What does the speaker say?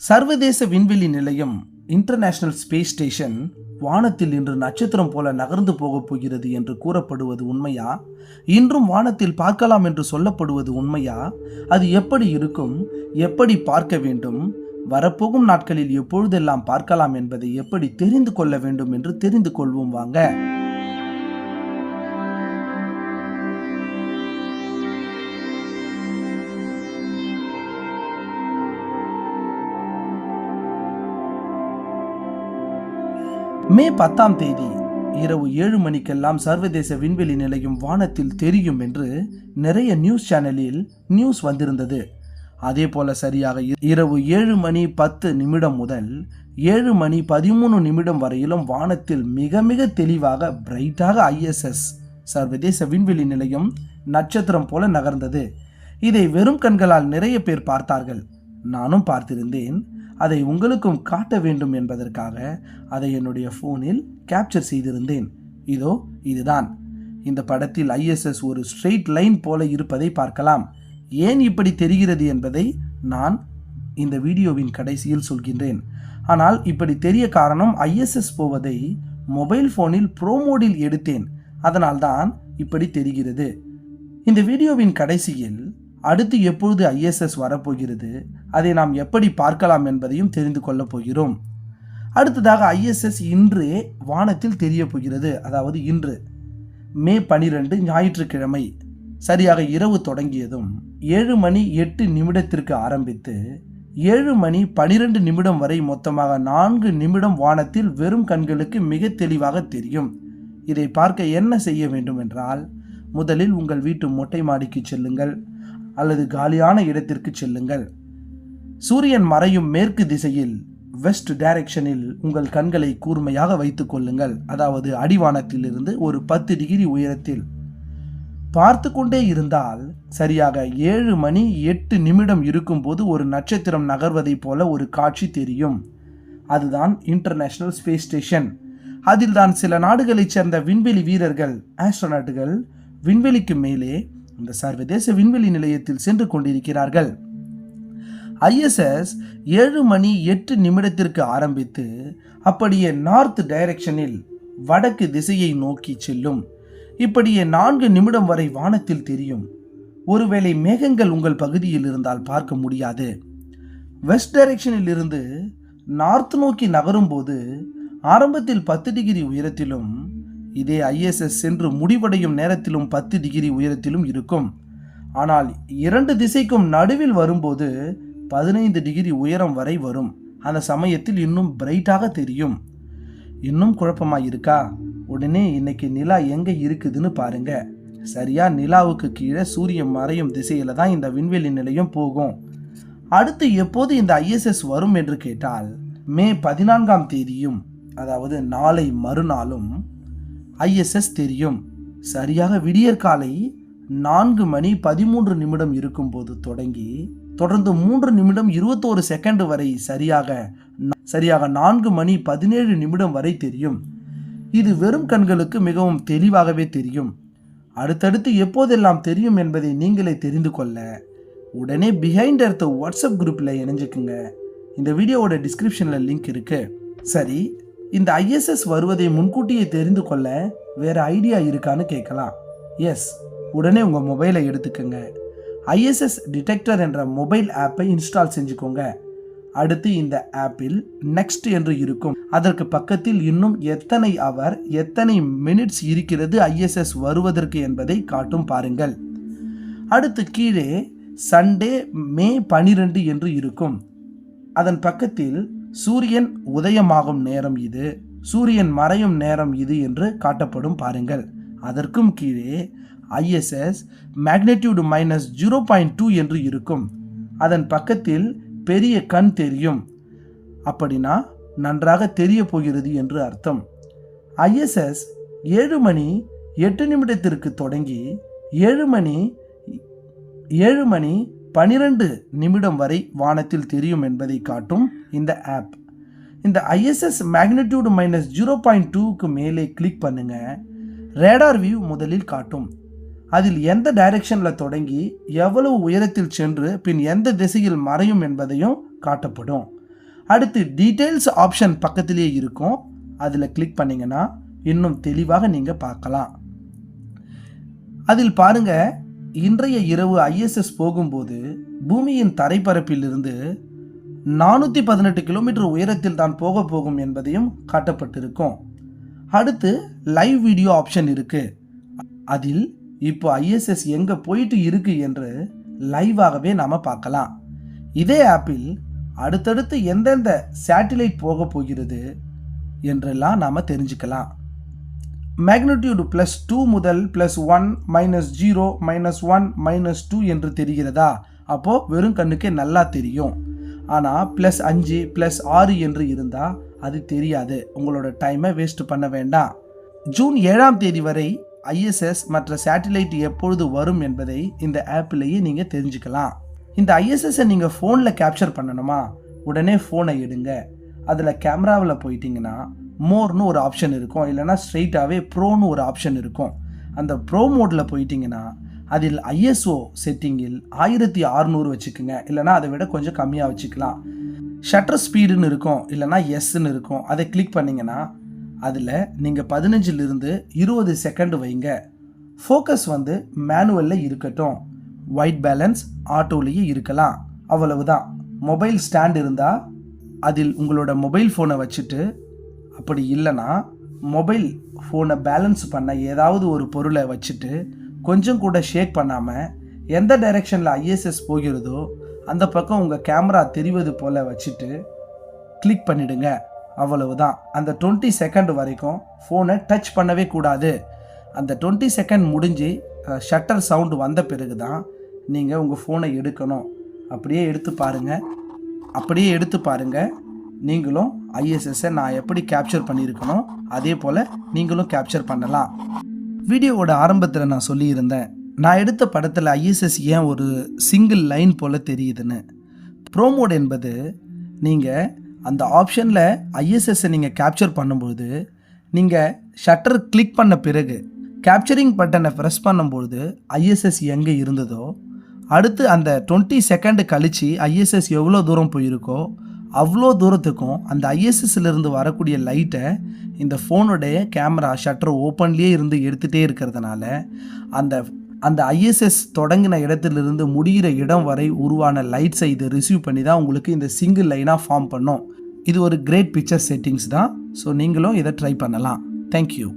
சர்வதேச விண்வெளி நிலையம் இன்டர்நேஷனல் ஸ்பேஸ் ஸ்டேஷன் வானத்தில் இன்று நட்சத்திரம் போல நகர்ந்து போகப் போகிறது என்று கூறப்படுவது உண்மையா? இன்றும் வானத்தில் பார்க்கலாம் என்று சொல்லப்படுவது உண்மையா? அது எப்படி இருக்கும்? எப்படி பார்க்க வேண்டும்? வரப்போகும் நாட்களில் எப்பொழுதெல்லாம் பார்க்கலாம் என்பதை எப்படி தெரிந்து கொள்ள வேண்டும் என்று தெரிந்து கொள்வோம் வாங்க. மே பத்தாம் தேதி இரவு ஏழு மணிக்கெல்லாம் சர்வதேச விண்வெளி நிலையம் வானத்தில் தெரியும் என்று நிறைய நியூஸ் சேனலில் நியூஸ் வந்திருந்தது. அதே போல சரியாக இ- இரவு ஏழு மணி பத்து நிமிடம் முதல் ஏழு மணி பதிமூணு நிமிடம் வரையிலும் வானத்தில் மிக மிக தெளிவாக பிரைட்டாக ஐஎஸ்எஸ் சர்வதேச விண்வெளி நிலையம் நட்சத்திரம் போல நகர்ந்தது. இதை வெறும் கண்களால் நிறைய பேர் பார்த்தார்கள். நானும் பார்த்திருந்தேன். அதை உங்களுக்கும் காட்ட வேண்டும் என்பதற்காக அதை என்னுடைய ஃபோனில் கேப்சர் செய்திருந்தேன். இதோ இதுதான். இந்த படத்தில் ஐஎஸ்எஸ் ஒரு ஸ்ட்ரெயிட் லைன் போல இருப்பதை பார்க்கலாம். ஏன் இப்படி தெரிகிறது என்பதை நான் இந்த வீடியோவின் கடைசியில் சொல்கின்றேன். ஆனால் இப்படி தெரிய காரணம் ஐஎஸ்எஸ் போவதை மொபைல் ஃபோனில் ப்ரோமோடில் எடுத்தேன். அதனால்தான் இப்படி தெரிகிறது. இந்த வீடியோவின் கடைசியில் அடுத்து எப்பொழுது ஐஎஸ்எஸ் வரப்போகிறது? அதை நாம் எப்படி பார்க்கலாம் என்பதையும் தெரிந்து கொள்ளப் போகிறோம். அடுத்ததாக ஐஎஸ்எஸ் இன்றே வானத்தில் தெரிய போகிறது அதாவது இன்று மே பனிரெண்டு ஞாயிற்றுக்கிழமை. சரியாக இரவு தொடங்கியதும் ஏழு மணி எட்டு நிமிடத்திற்கு ஆரம்பித்து ஏழு மணி பனிரெண்டு நிமிடம் வரை மொத்தமாக நான்கு நிமிடம் வானத்தில் வெறும் கண்களுக்கு மிக தெளிவாக தெரியும். இதை பார்க்க என்ன செய்ய வேண்டும் என்றால் முதலில் உங்கள் வீட்டு மொட்டை மாடிக்கு செல்லுங்கள். அல்லது காலியான இடத்திற்கு செல்லுங்கள். சூரியன் மறையும் மேற்கு திசையில் வெஸ்ட் டைரக்ஷனில் உங்கள் கண்களை கூர்மையாக வைத்துக் கொள்ளுங்கள். அதாவது அடிவானத்திலிருந்து ஒரு பத்து டிகிரி உயரத்தில். பார்த்து கொண்டே இருந்தால் சரியாக ஏழு மணி எட்டு நிமிடம் இருக்கும்போது ஒரு நட்சத்திரம் நகர்வதைப் போல ஒரு காட்சி தெரியும். அதுதான் இன்டர்நேஷனல் ஸ்பேஸ் ஸ்டேஷன் அதில் தான் சில நாடுகளைச் சேர்ந்த விண்வெளி வீரர்கள் ஆஸ்ட்ரோநாட்டுகள் விண்வெளிக்கு மேலே இந்த சர்வதேச விண்வெளி நிலையத்தில் சென்று கொண்டிருக்கிறார்கள். ஐஎஸ்எஸ் ஏழு மணி எட்டு நிமிடத்திற்கு ஆரம்பித்து அப்படியே நார்த் டைரக்ஷனில் வடக்கு திசையை நோக்கி செல்லும். இப்படியே நான்கு நிமிடம் வரை வானத்தில் தெரியும். ஒருவேளை மேகங்கள் உங்கள் பகுதியில் இருந்தால் பார்க்க முடியாது. வெஸ்ட் டைரக்ஷனில் இருந்து நார்த் நோக்கி நகரும் போது ஆரம்பத்தில் பத்து டிகிரி உயரத்திலும் இதே ஐஎஸ்எஸ் சென்று முடிவடையும் நேரத்திலும் பத்து டிகிரி உயரத்திலும் இருக்கும். ஆனால் இரண்டு திசைக்கும் நடுவில் வரும்போது பதினைந்து டிகிரி உயரம் வரை வரும். அந்த சமயத்தில் இன்னும் பிரைட்டாக தெரியும். இன்னும் குழப்பமா இருக்கா? உடனே இன்னைக்கு நிலா எங்கே இருக்குதுன்னு பாருங்க. சரியா நிலாவுக்கு கீழே சூரியன் மறையும் திசையில தான் இந்த விண்வெளி நிலையம் போகும். அடுத்து எப்போது இந்த ஐஎஸ்எஸ் வரும் என்று கேட்டால் மே பதினான்காம் தேதியும் அதாவது நாளை மறுநாளும் ஐஎஸ்எஸ் தெரியும். சரியாக விடியற்காலை நான்கு மணி பதிமூன்று நிமிடம் இருக்கும்போது தொடங்கி தொடர்ந்து மூன்று நிமிடம் இருபத்தோரு செகண்ட் வரை சரியாக சரியாக நான்கு மணி பதினேழு நிமிடம் வரை தெரியும். இது வெறும் கண்களுக்கு மிகவும் தெளிவாகவே தெரியும். அடுத்தடுத்து எப்போதெல்லாம் தெரியும் என்பதை நீங்களே தெரிந்து கொள்ள உடனே பிஹைண்ட் எர்த் வாட்ஸ்அப் குரூப்பில் இணைஞ்சுக்குங்க. இந்த வீடியோவோட டிஸ்கிரிப்ஷனில் லிங்க் இருக்குது சரி இந்த ஐஎஸ்எஸ் வருவதை முன்கூட்டியே தெரிந்து கொள்ள வேறு ஐடியா இருக்கான்னு கேட்கலாம். எஸ் உடனே உங்கள் மொபைலை எடுத்துக்கோங்க. ஐஎஸ்எஸ் டிடெக்டர் என்ற மொபைல் ஆப்பை இன்ஸ்டால் செஞ்சுக்கோங்க. அடுத்து இந்த ஆப்பில் நெக்ஸ்ட் என்று இருக்கும். அதற்கு பக்கத்தில் இன்னும் எத்தனை அவர் எத்தனை மினிட்ஸ் இருக்கிறது ஐஎஸ்எஸ் வருவதற்கு என்பதை காட்டும் பாருங்கள். அடுத்து கீழே சண்டே மே பனிரெண்டு என்று இருக்கும். அதன் பக்கத்தில் சூரியன் உதயமாகும் நேரம் இது சூரியன் மறையும் நேரம் இது என்று காட்டப்படும் பாருங்கள். அதற்கும் கீழே ISS magnitude minus zero point two என்று இருக்கும். அதன் பக்கத்தில் பெரிய கண் தெரியும். அப்படின்னா நன்றாக தெரிய போகிறது என்று அர்த்தம். ஐஎஸ்எஸ் ஏழு மணி எட்டு நிமிடத்திற்கு தொடங்கி ஏழு மணி ஏழு மணி பனிரெண்டு நிமிடம் வரை வானத்தில் தெரியும் என்பதை காட்டும் இந்த ஆப் இந்த ISS magnitude minus zero point டூக்கு மேலே கிளிக் பண்ணுங்கள் ரேடார் வியூ முதலில் காட்டும். அதில் எந்த டைரக்ஷனில் தொடங்கி எவ்வளவு உயரத்தில் சென்று பின் எந்த திசையில் மறையும் என்பதையும் காட்டப்படும். அடுத்து டீட்டெயில்ஸ் ஆப்ஷன் பக்கத்திலேயே இருக்கும். அதில் கிளிக் பண்ணிங்கன்னா இன்னும் தெளிவாக நீங்கள் பார்க்கலாம். அதில் பாருங்கள் இன்றைய இரவு ஐஎஸ்எஸ் போகும்போது பூமியின் தரைப்பரப்பிலிருந்து நானூற்றி பதினெட்டு கிலோமீட்டர் உயரத்தில் தான் போக போகும் என்பதையும் காட்டப்பட்டிருக்கும். அடுத்து லைவ் வீடியோ ஆப்ஷன் இருக்குது அதில் இப்போ ஐஎஸ்எஸ் எங்கே போயிட்டு இருக்கு என்று லைவாகவே நாம் பார்க்கலாம். இதே ஆப்பில் அடுத்தடுத்து எந்தெந்த சேட்டிலைட் போக போகிறது என்றெல்லாம் நாம் தெரிஞ்சுக்கலாம். மேக்னிடியூடு ப்ளஸ் டூ முதல் plus one minus zero minus one minus two என்று தெரிகிறதா? அப்போது வெறும் கண்ணுக்கே நல்லா தெரியும். ஆனால் ப்ளஸ் அஞ்சு ப்ளஸ் ஆறு என்று இருந்தால் அது தெரியாது. உங்களோட டைமை வேஸ்ட் பண்ண வேண்டாம். ஜூன் ஏழாம் தேதி வரை ஐஎஸ்எஸ் மற்ற சேட்டிலைட் எப்பொழுது வரும் என்பதை இந்த ஆப்பிலேயே நீங்கள் தெரிஞ்சுக்கலாம். இந்த ஐஎஸ்எஸ்ஸை நீங்கள் ஃபோனில் கேப்சர் பண்ணணுமா? உடனே ஃபோனை எடுங்க. அதில் கேமராவில் போயிட்டிங்கன்னா மோர்னு ஒரு ஆப்ஷன் இருக்கும். இல்லைனா ஸ்ட்ரெயிட்டாகவே ப்ரோன்னு ஒரு ஆப்ஷன் இருக்கும். அந்த ப்ரோ மோடில் போயிட்டிங்கன்னா அதில் ஐஎஸ்ஓ செட்டிங்கில் ஆயிரத்தி ஆறுநூறு வச்சுக்கோங்க. இல்லைனா அதை விட கொஞ்சம் கம்மியாக வச்சுக்கலாம். ஷட்டர் ஸ்பீடுன்னு இருக்கும். இல்லைனா எஸ்ன்னு இருக்கும். அதை கிளிக் பண்ணிங்கன்னா அதில் நீங்கள் பதினஞ்சிலிருந்து இருபது செகண்ட் வைங்க. ஃபோக்கஸ் வந்து மேனுவலில் இருக்கட்டும். ஒயிட் பேலன்ஸ் ஆட்டோலேயே இருக்கலாம். அவ்வளவுதான். மொபைல் ஸ்டாண்ட் இருந்தால் அதில் உங்களோட மொபைல் ஃபோனை வச்சுட்டு அப்படி இல்லைன்னா மொபைல் ஃபோனை பேலன்ஸ் பண்ண ஏதாவது ஒரு பொருளை வச்சுட்டு கொஞ்சம் கூட ஷேக் பண்ணாமல் எந்த டைரெக்ஷனில் ஐஎஸ்எஸ் போகிறதோ அந்த பக்கம் உங்கள் கேமரா தெரிவது போல் வச்சுட்டு கிளிக் பண்ணிடுங்க. அவ்வளவுதான். அந்த டுவெண்ட்டி செகண்ட் வரைக்கும் ஃபோனை டச் பண்ணவே கூடாது. அந்த டுவெண்ட்டி செகண்ட் முடிஞ்சு ஷட்டர் சவுண்டு வந்த பிறகு தான் நீங்கள் உங்கள் ஃபோனை எடுக்கணும். அப்படியே எடுத்து பாருங்கள் அப்படியே எடுத்து பாருங்கள் நீங்களும் ஐஎஸ்எஸ்ஸை நான் எப்படி கேப்சர் பண்ணியிருக்கணும் அதே போல் நீங்களும் கேப்சர் பண்ணலாம். வீடியோவோட ஆரம்பத்தில் நான் சொல்லியிருந்தேன் நான் எடுத்த படத்தில் ஐஎஸ்எஸ் ஏன் ஒரு சிங்கிள் லைன் போல் தெரியுதுன்னு. ப்ரோமோட் என்பது நீங்கள் அந்த ஆப்ஷனில் ஐஎஸ்எஸ்ஸை நீங்கள் கேப்சர் பண்ணும்போது நீங்கள் ஷட்டர் கிளிக் பண்ண பிறகு கேப்சரிங் பட்டனை ப்ரெஸ் பண்ணும்பொழுது ஐஎஸ்எஸ் எங்கே இருந்ததோ அடுத்து அந்த டுவெண்ட்டி செகண்டு கழித்து ஐஎஸ்எஸ் எவ்வளோ தூரம் போயிருக்கோ அவ்வளோ தூரத்துக்கும் அந்த ஐஎஸ்எஸ்லேருந்து வரக்கூடிய லைட்டை இந்த ஃபோனுடைய கேமரா ஷட்டர் ஓப்பன்லேயே இருந்து எடுத்துகிட்டே இருக்கிறதுனால அந்த அந்த ஐஎஸ்எஸ் தொடங்கின இடத்துலேருந்து முடிகிற இடம் வரை உருவான லைட்ஸை இது ரிசீவ் பண்ணி தான் உங்களுக்கு இந்த சிங்கிள் லைனாக ஃபார்ம் பண்ணும். இது ஒரு கிரேட் பிக்சர் செட்டிங்ஸ் தான். ஸோ நீங்களும் இதை ட்ரை பண்ணலாம். தேங்க்யூ